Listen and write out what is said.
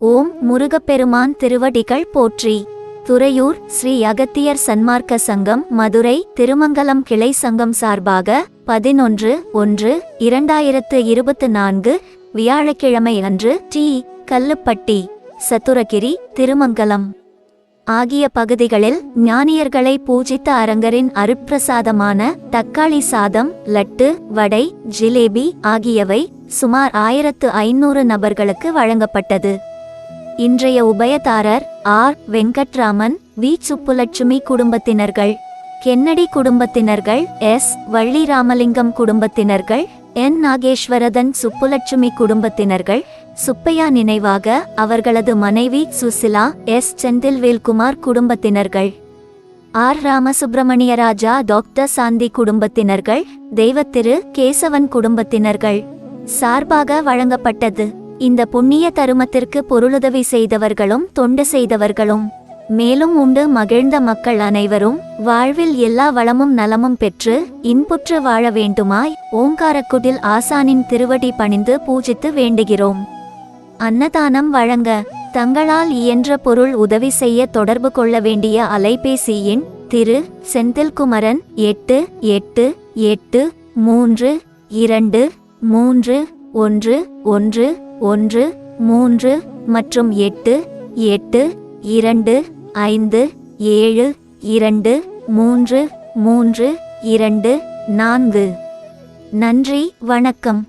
ஓம் முருகப்பெருமான் திருவடிகள் போற்றி. துறையூர் ஸ்ரீ அகத்தியர் சன்மார்க்க சங்கம் மதுரை திருமங்கலம் கிளை சங்கம் சார்பாக பதினொன்று ஒன்று இரண்டாயிரத்து இருபத்து நான்கு வியாழக்கிழமை அன்று டி கல்லுப்பட்டி சத்துரகிரி திருமங்கலம். ஆகிய பகுதிகளில் ஞானியர்களை பூஜித்த அரங்கரின் அருட்பிரசாதமான தக்காளி சாதம் லட்டு வடை ஜிலேபி ஆகியவை சுமார் ஆயிரத்து ஐநூறு நபர்களுக்கு வழங்கப்பட்டது. இன்றைய உபயதாரர் ஆர். வெங்கட்ராமன் வி. சுப்புலட்சுமி குடும்பத்தினர்கள். கென்னடி குடும்பத்தினர்கள் எஸ். வள்ளி ராமலிங்கம் குடும்பத்தினர்கள் என். நாகேஸ்வரதன் சுப்புலட்சுமி குடும்பத்தினர்கள் சுப்பையா நினைவாக அவர்களது மனைவி சுசிலா எஸ். செந்தில்வேல்குமார் குடும்பத்தினர்கள். ஆர். ராமசுப்பிரமணியராஜா டாக்டர். சாந்தி குடும்பத்தினர்கள் தெய்வத்திரு. கேசவன் குடும்பத்தினர்கள். சார்பாக வழங்கப்பட்டது. இந்த புண்ணிய தருமத்திற்கு பொருளுதவி செய்தவர்களும் தொண்டு செய்தவர்களும் மேலும் உண்டு மகிழ்ந்த மக்கள் அனைவரும் வாழ்வில் எல்லா வளமும் நலமும் பெற்று இன்புற்று வாழ வேண்டுமாய் ஓங்காரக்குடில் ஆசானின் திருவடி பணிந்து பூஜித்து வேண்டுகிறோம். அன்னதானம் வழங்க தங்களால் இயன்ற பொருள் உதவி செய்ய தொடர்பு கொள்ள வேண்டிய அலைபேசி எண் திரு செந்தில்குமரன் எட்டு எட்டு எட்டு மூன்று இரண்டு மூன்று ஒன்று ஒன்று ஒன்று மூன்று மற்றும் எட்டு எட்டு இரண்டு ஐந்து ஏழு இரண்டு மூன்று மூன்று இரண்டு நான்கு. நன்றி வணக்கம்.